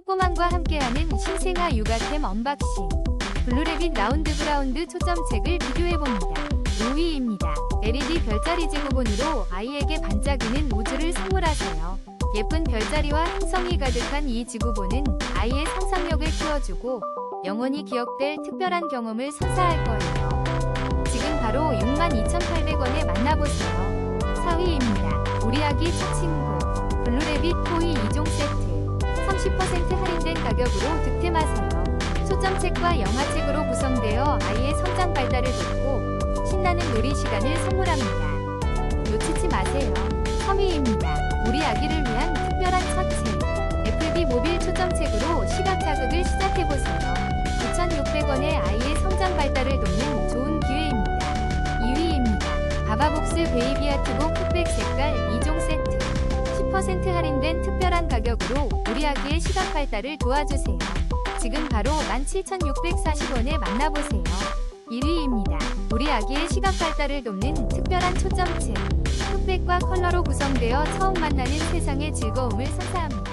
꼬꼬맘과 함께하는 신생아 육아템 언박싱 블루레빗 라운드 그라운드 초점책을 비교해봅니다. 5위입니다. LED 별자리 지구본으로 아이에게 반짝이는 우주를 선물하세요. 예쁜 별자리와 행성이 가득한 이 지구본은 아이의 상상력을 키워주고 영원히 기억될 특별한 경험을 선사할 거예요. 지금 바로 62,800원에 만나보세요. 4위입니다. 우리 아기 첫 친구 30% 할인된 가격으로 득템하세요. 초점책과 영화책으로 구성되어 아이의 성장 발달을 돕고 신나는 놀이 시간을 선물합니다. 놓치지 마세요. 3위입니다. 우리 아기를 위한 특별한 첫 책. 애플비 모빌 초점책으로 시각 자극을 시작해보세요. 9,600원에 아이의 성장 발달을 돕는 좋은 기회입니다. 2위입니다. 바바복스 베이비 아트북 흑백 색깔 2종 세트. 10% 할인된 특별한 가격으로 우리 아기의 시각 발달을 도와주세요. 지금 바로 17,640원에 만나보세요. 1위입니다. 우리 아기의 시각 발달을 돕는 특별한 초점책. 흑백과 컬러로 구성되어 처음 만나는 세상의 즐거움을 선사합니다.